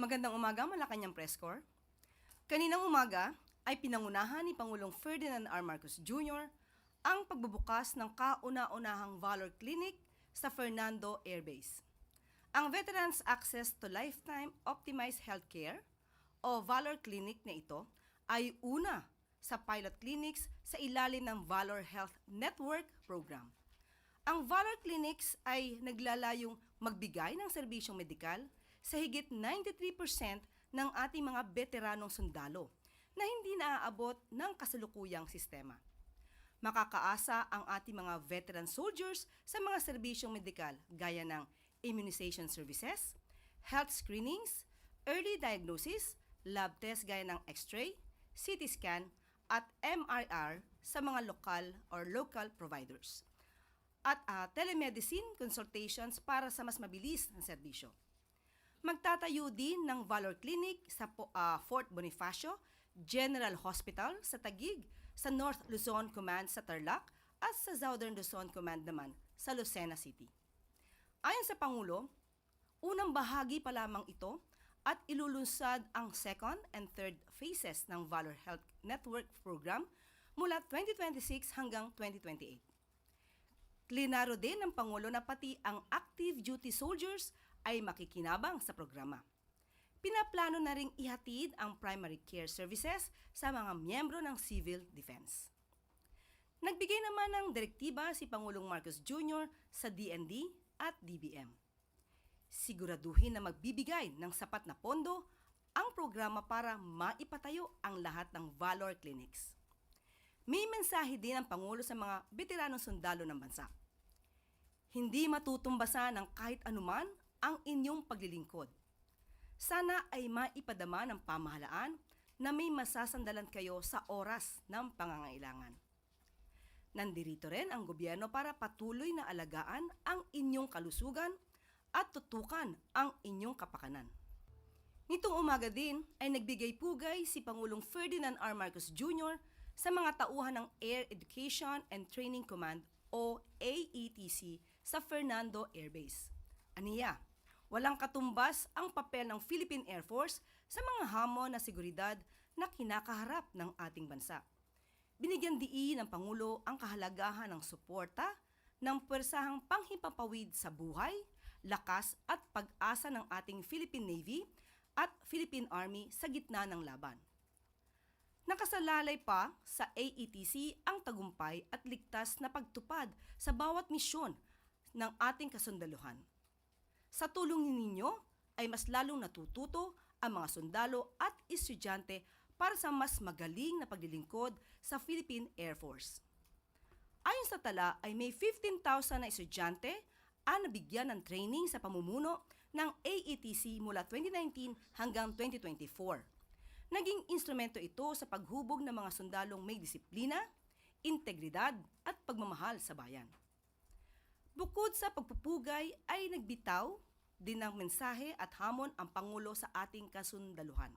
Magandang umaga, Malacanang Press Corps. Kaninang umaga ay pinangunahan ni Pangulong Ferdinand R. Marcos Jr. ang pagbubukas ng kauna-unahang Valor Clinic sa Fernando Air Base. Ang Veterans Access to Lifetime Optimized Healthcare o Valor Clinic na ito ay una sa pilot clinics sa ilalim ng Valor Health Network Program. Ang Valor Clinics ay naglalayong magbigay ng serbisyong medikal sa higit 93% ng ating mga veteranong sundalo na hindi naaabot ng kasalukuyang sistema. Makakaasa ang ating mga veteran soldiers sa mga serbisyong medikal gaya ng immunization services, health screenings, early diagnosis, lab test gaya ng x-ray, CT scan, at MRR sa mga lokal or local providers. At ah, telemedicine consultations para sa mas mabilis na serbisyo. Magtatayo din ng Valor Clinic sa ah, Fort Bonifacio General Hospital sa Tagig, sa North Luzon Command sa Tarlac at sa Southern Luzon Command naman sa Lucena City. Ayon sa Pangulo, unang bahagi pa lamang ito at ilulunsad ang second and third phases ng Valor Health Network Program mula 2026 hanggang 2028. Klinaro din ng Pangulo na pati ang active duty soldiers ay makikinabang sa programa. Pinaplano na ring ihatid ang primary care services sa mga miyembro ng civil defense. Nagbigay naman ng direktiba si Pangulong Marcos Jr. sa DND at DBM. Siguraduhin na magbibigay ng sapat na pondo ang programa para maipatayo ang lahat ng Valor Clinics. May mensahe din ang Pangulo sa mga veteranong sundalo ng bansa. Hindi matutumbasan ng kahit anuman ang inyong paglilingkod. Sana ay maipadama ng pamahalaan na may masasandalan kayo sa oras ng pangangailangan. Nandirito rin ang gobyerno para patuloy na alagaan ang inyong kalusugan at tutukan ang inyong kapakanan. Nitong umaga din ay nagbigay pugay si Pangulong Ferdinand R. Marcos Jr. sa mga tauhan ng Air Education and Training Command o AETC sa Fernando Air Base. Aniya, walang katumbas ang papel ng Philippine Air Force sa mga hamon na seguridad na kinakaharap ng ating bansa. Binigyan diin ng Pangulo ang kahalagahan ng suporta ng pwersahang panghimpapawid sa buhay, lakas at pag-asa ng ating Philippine Navy at Philippine Army sa gitna ng laban. Nakasalalay pa sa AETC ang tagumpay at ligtas na pagtupad sa bawat misyon ng ating kasundaluhan. Sa tulong ninyo ay mas lalong natututo ang mga sundalo at estudyante para sa mas magaling na paglilingkod sa Philippine Air Force. Ayon sa tala ay may 15,000 na estudyante ang nabigyan ng training sa pamumuno ng AETC mula 2019 hanggang 2024. Naging instrumento ito sa paghubog ng mga sundalong may disiplina, integridad at pagmamahal sa bayan. Bukod sa pagpupugay ay nagbitaw din ng mensahe at hamon ang Pangulo sa ating kasundaluhan.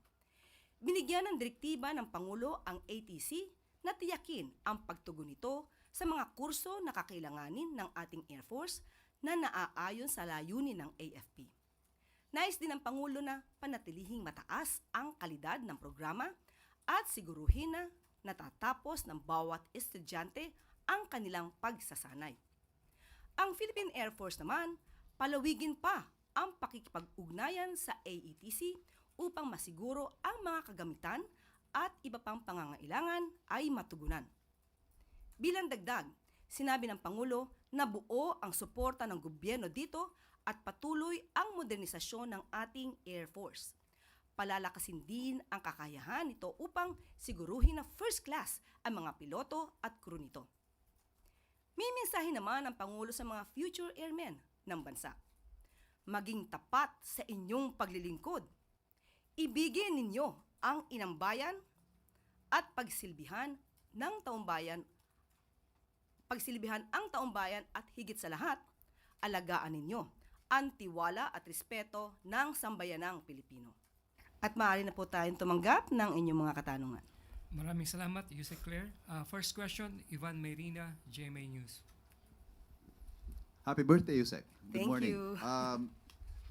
Binigyan ng direktiba ng Pangulo ang ATC na tiyakin ang pagtugon nito sa mga kurso na kakailanganin ng ating Air Force na naaayon sa layunin ng AFP. Nais din ng Pangulo na panatilihing mataas ang kalidad ng programa at siguruhin na natatapos ng bawat estudyante ang kanilang pagsasanay. Ang Philippine Air Force naman, palawigin pa ang pakikipag-ugnayan sa AETC upang masiguro ang mga kagamitan at iba pang pangangailangan ay matugunan. Bilang dagdag, sinabi ng Pangulo na buo ang suporta ng gobyerno dito at patuloy ang modernisasyon ng ating Air Force. Palalakasin din ang kakayahan nito upang siguruhin na first class ang mga piloto at crew nito. May mensahe naman ang Pangulo sa mga future airmen ng bansa. Maging tapat sa inyong paglilingkod. Ibigin ninyo ang inang bayan at pagsilbihan ng taumbayan pagsilbihan ang taumbayan at higit sa lahat, alagaan ninyo ang tiwala at respeto ng sambayanang Pilipino. At maaari na po tayong tumanggap ng inyong mga katanungan. Maraming salamat, Yusek Claire. Uh, first question, Ivan Merina, GMA News. Happy birthday, Yusek. Good Thank morning. you. Um,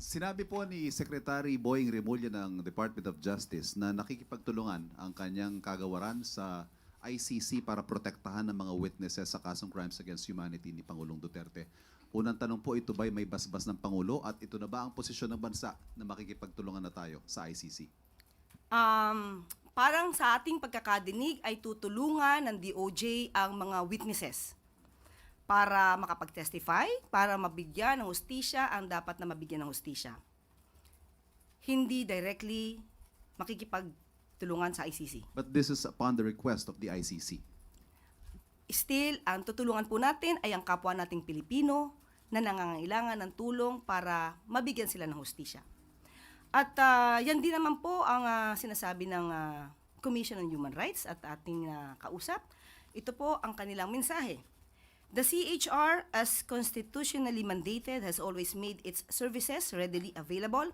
Sinabi po ni Secretary Boying Remulla ng Department of Justice na nakikipagtulungan ang kanyang kagawaran sa ICC para protektahan ng mga witnesses sa kasong crimes against humanity ni Pangulong Duterte. Unang tanong po, ito ba'y may basbas ng Pangulo at ito na ba ang posisyon ng bansa na makikipagtulungan na tayo sa ICC? Um, parang sa ating pagkakadinig ay tutulungan ng DOJ ang mga witnesses para makapag-testify, para mabigyan ng hustisya ang dapat na mabigyan ng hustisya. Hindi directly makikipagtulungan sa ICC. But this is upon the request of the ICC. Still, ang tutulungan po natin ay ang kapwa nating Pilipino na nangangailangan ng tulong para mabigyan sila ng hustisya. At ah, yan din naman po ang ah, sinasabi ng ah, Commission on Human Rights at ating ah, kausap. Ito po ang kanilang mensahe. The CHR, as constitutionally mandated, has always made its services readily available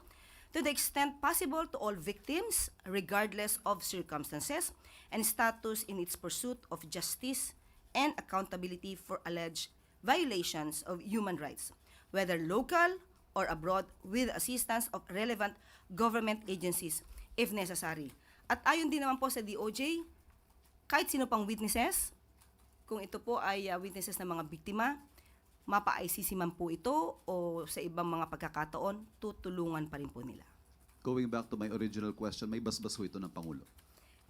to the extent possible to all victims, regardless of circumstances and status in its pursuit of justice and accountability for alleged violations of human rights, whether local or abroad, with assistance of relevant government agencies if necessary. At ayon din naman po sa DOJ, kahit sino pang witnesses, kung ito po ay uh, witnesses ng mga biktima, mapa-ICC man po ito o sa ibang mga pagkakataon, tutulungan pa rin po nila. Going back to my original question, may basbas ho ito ng Pangulo.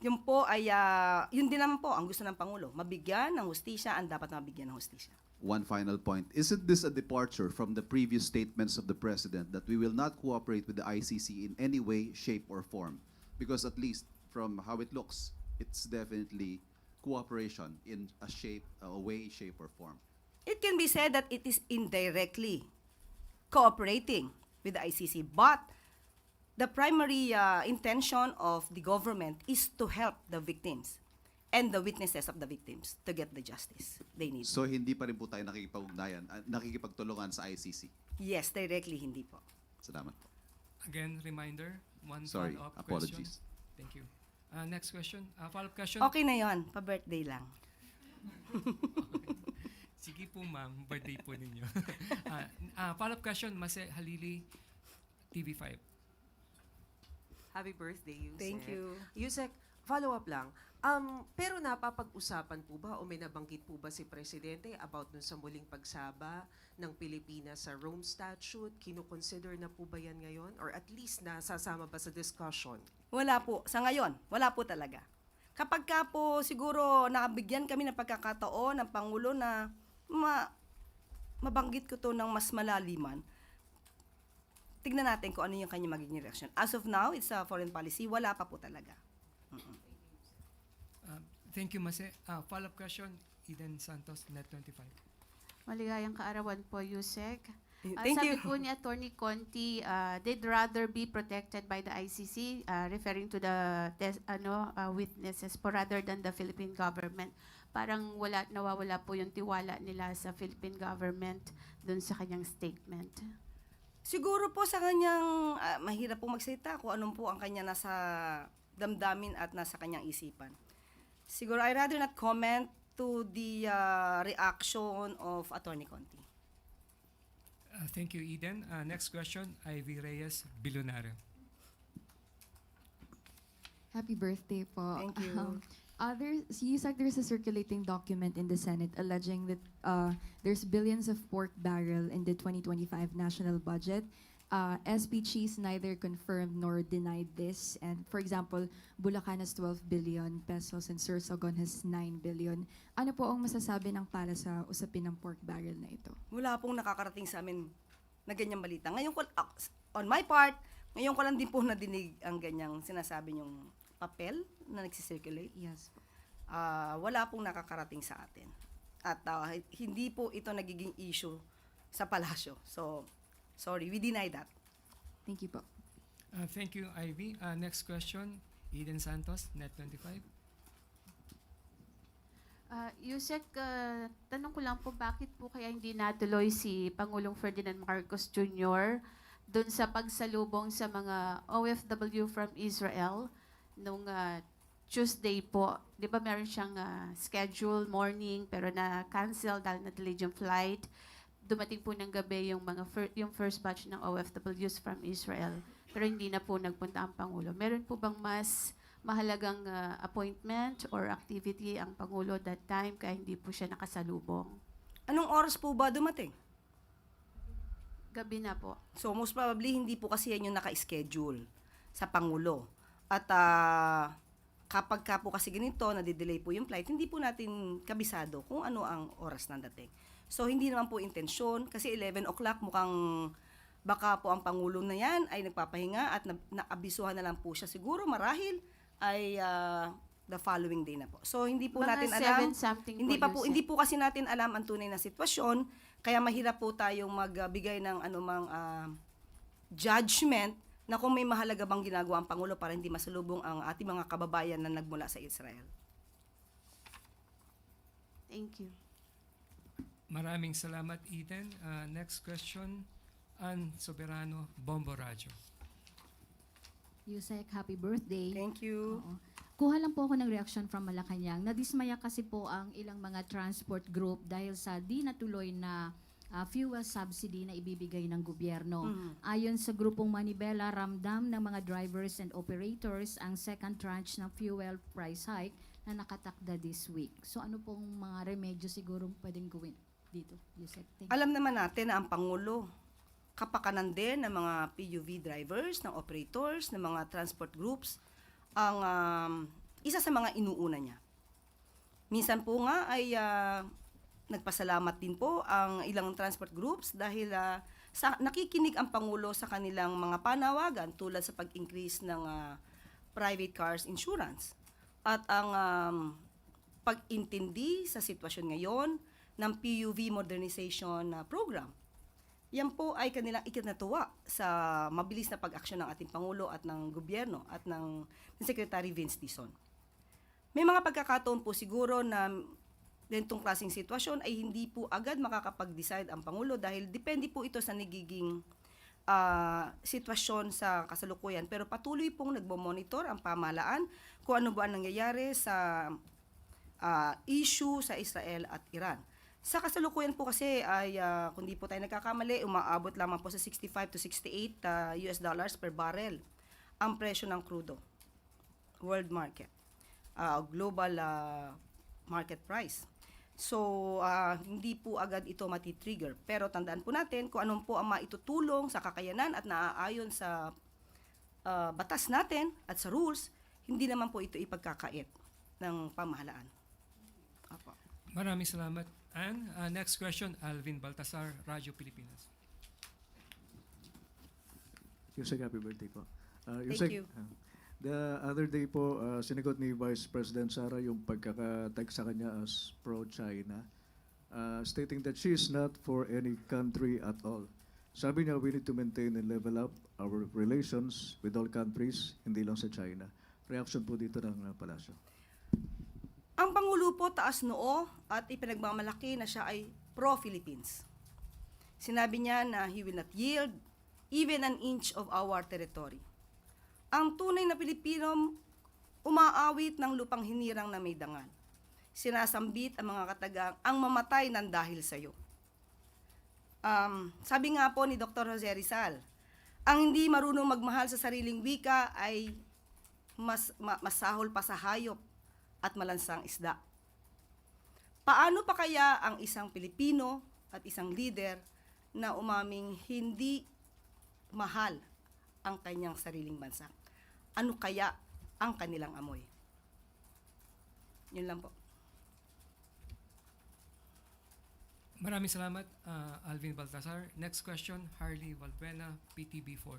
Yun po ay, ah, yun din naman po ang gusto ng Pangulo, mabigyan ng hustisya ang dapat mabigyan ng hustisya. One final point. Isn't this a departure from the previous statements of the President that we will not cooperate with the ICC in any way, shape, or form? Because at least from how it looks, it's definitely cooperation in a shape, a way, shape, or form. It can be said that it is indirectly cooperating with the ICC, but the primary uh, intention of the government is to help the victims and the witnesses of the victims to get the justice they need. So hindi pa rin po tayo nakikipag-ugnayan, ah, nakikipagtulungan sa ICC. yes, directly hindi po. Salamat po. Again, reminder, one Sorry, follow-up apologies. question. Thank you. Uh, next question, uh, follow-up question. Okay na yon, pa-birthday lang. Sige po ma'am, birthday po ninyo. uh, uh, follow-up question, Mase Halili, TV5. Happy birthday, Yusek. Thank you. Yusek, follow-up lang. Um, pero napapag-usapan po ba o may nabanggit po ba si Presidente about dun sa muling pagsaba ng Pilipinas sa Rome Statute? Kino-consider na po ba yan ngayon? Or at least nasasama ba sa discussion? Wala po. Sa ngayon, wala po talaga. Kapag ka po siguro nakabigyan kami ng pagkakataon ng Pangulo na ma mabanggit ko to ng mas malaliman, tignan natin kung ano yung kanya magiging reaction. As of now, it's a foreign policy. Wala pa po talaga. Uh, thank you, Mase. Uh, follow-up question, Eden Santos, Net25. Maligayang kaarawan po, Yusek. Ah, Thank sabi you. po ni Attorney Conti, ah, they'd rather be protected by the ICC, ah, referring to the tes- ano ah, witnesses po rather than the Philippine government. Parang wala nawawala po yung tiwala nila sa Philippine government dun sa kanyang statement. Siguro po sa kanyang, ah, mahirap po magsalita kung anong po ang kanya nasa damdamin at nasa kanyang isipan. Siguro, I rather not comment to the ah, reaction of Attorney Conti. Uh, thank you, Eden. Uh, next question, Ivy Reyes, Bilonaro. Happy birthday po. Thank you. Um, uh, there's, Yusek, there's a circulating document in the Senate alleging that uh, there's billions of pork barrel in the 2025 national budget. Uh, SB neither confirmed nor denied this. And for example, Bulacan has 12 billion pesos and Sorsogon has 9 billion. Ano po ang masasabi ng para sa usapin ng pork barrel na ito? Wala pong nakakarating sa amin na ganyang balita. Ngayon ko, ah, on my part, ngayon ko lang din po nadinig ang ganyang sinasabi yung papel na nagsisirculate. Yes po. Ah, wala pong nakakarating sa atin. At ah, hindi po ito nagiging issue sa palasyo. So, sorry, we deny that. Thank you po. Uh, thank you, Ivy. Uh, next question, Eden Santos, Net25. Ah, Yusek, ah, tanong ko lang po, bakit po kaya hindi natuloy si Pangulong Ferdinand Marcos Jr. doon sa pagsalubong sa mga OFW from Israel nung ah, Tuesday po? Di ba meron siyang ah, schedule morning pero na-cancel dahil na-delayed yung flight? dumating po ng gabi yung mga fir- yung first batch ng OFWs from Israel. Pero hindi na po nagpunta ang Pangulo. Meron po bang mas mahalagang ah, appointment or activity ang Pangulo that time kaya hindi po siya nakasalubong? Anong oras po ba dumating? Gabi na po. So most probably hindi po kasi yan yung naka-schedule sa Pangulo. At ah, kapag ka po kasi ganito, nadidelay po yung flight, hindi po natin kabisado kung ano ang oras ng dating. So hindi naman po intensyon, kasi 11 o'clock mukhang baka po ang Pangulo na yan ay nagpapahinga at na, naabisuhan na lang po siya siguro marahil ay ah, the following day na po. So hindi po Mga natin alam. Hindi po, pa po hindi po kasi natin alam ang tunay na sitwasyon kaya mahirap po tayong magbigay ng anumang ah, judgment na kung may mahalaga bang ginagawa ang pangulo para hindi masalubong ang ating mga kababayan na nagmula sa Israel. Thank you. Maraming salamat, Eden. Uh, next question, Ann Soberano, Bombo Radyo. Yusek, happy birthday. Thank you. Oo. Kuha lang po ako ng reaction from Malacanang. Nadismaya kasi po ang ilang mga transport group dahil sa di natuloy na ah, fuel subsidy na ibibigay ng gobyerno. Mhm. Ayon sa grupong Manibela, ramdam ng mga drivers and operators ang second tranche ng fuel price hike na nakatakda this week. So ano pong mga remedyo siguro pwedeng gawin dito, Yusek? Alam naman natin na ang pangulo kapakanan din ng mga PUV drivers, ng operators, ng mga transport groups ang um, isa sa mga inuuna niya. Minsan po nga ay ah, nagpasalamat din po ang ilang transport groups dahil ah, sa nakikinig ang pangulo sa kanilang mga panawagan tulad sa pag-increase ng ah, private cars insurance at ang um, pag-intindi sa sitwasyon ngayon ng PUV modernization ah, program. Yan po ay kanilang ikinatuwa sa mabilis na pag-aksyon ng ating Pangulo at ng gobyerno at ng, Secretary Vince Dizon. May mga pagkakataon po siguro na ganitong klaseng sitwasyon ay hindi po agad makakapag-decide ang Pangulo dahil depende po ito sa nagiging ah, sitwasyon sa kasalukuyan. Pero patuloy pong nagbo-monitor ang pamahalaan kung ano ba ang nangyayari sa ah, issue sa Israel at Iran. Sa kasalukuyan po kasi ay ah, kung di po tayo nagkakamali, umaabot lamang po sa 65 to 68 ah, US dollars per barrel ang presyo ng crudo. World market. Ah, global ah, market price. So, ah, hindi po agad ito matitrigger. Pero tandaan po natin kung anong po ang maitutulong sa kakayanan at naaayon sa ah, batas natin at sa rules, hindi naman po ito ipagkakait ng pamahalaan. Apo. Maraming salamat, Ann. Uh, next question, Alvin Baltasar, Radyo Pilipinas. Yusek, happy birthday po. Uh, Thank Yusek, you. uh, the other day po, uh, sinagot ni Vice President Sara yung pagkakatag sa kanya as pro-China, uh, stating that she is not for any country at all. Sabi niya, we need to maintain and level up our relations with all countries, hindi lang sa China. Reaction po dito ng uh, palasyo. Ang Pangulo po taas noo at ipinagmamalaki na siya ay pro-Philippines. Sinabi niya na he will not yield even an inch of our territory. Ang tunay na Pilipino umaawit ng lupang hinirang na may dangal. Sinasambit ang mga katagang ang mamatay ng dahil sa iyo. Um, sabi nga po ni Dr. Jose Rizal, ang hindi marunong magmahal sa sariling wika ay mas ma- masahol pa sa hayop at malansang isda. Paano pa kaya ang isang Pilipino at isang leader na umaming hindi mahal ang kanyang sariling bansa? Ano kaya ang kanilang amoy? Yun lang po. Maraming salamat, uh, Alvin Baltasar. Next question, Harley Valbuena, PTB4.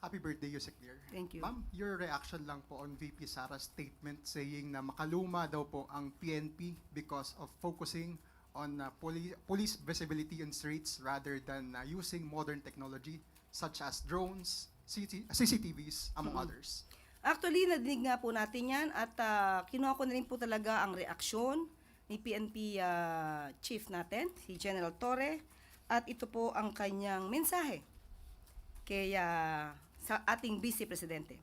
Happy birthday, Yusek Dear. Thank you. Ma'am, your reaction lang po on VP Sara's statement saying na makaluma daw po ang PNP because of focusing on uh, poli- police visibility in streets rather than uh, using modern technology such as drones, CT- CCTVs, among Mm-mm. others. Actually, nadinig nga po natin yan at uh, kinuha ko na rin po talaga ang reaksyon ni PNP ah, chief natin, si General Torre, at ito po ang kanyang mensahe kay ah, sa ating Vice Presidente.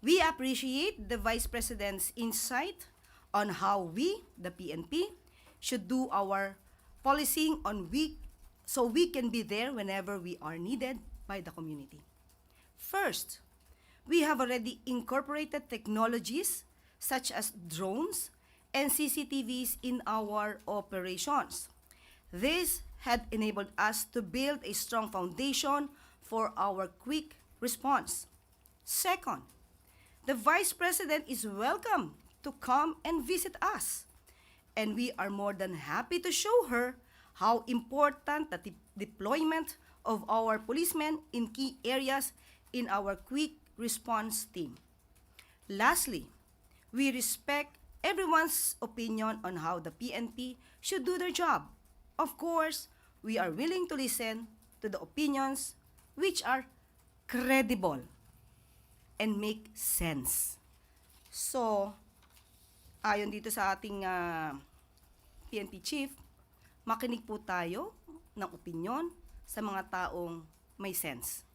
We appreciate the Vice President's insight on how we, the PNP, should do our policing on week so we can be there whenever we are needed by the community. First, we have already incorporated technologies such as drones and CCTVs in our operations. This had enabled us to build a strong foundation for our quick response. Second, the Vice President is welcome to come and visit us. And we are more than happy to show her how important the de- deployment of our policemen in key areas in our quick response team. Lastly, we respect everyone's opinion on how the PNP should do their job. Of course, we are willing to listen to the opinions which are credible and make sense. So, ayon dito sa ating ah, PNP chief, makinig po tayo ng opinion sa mga taong may sense.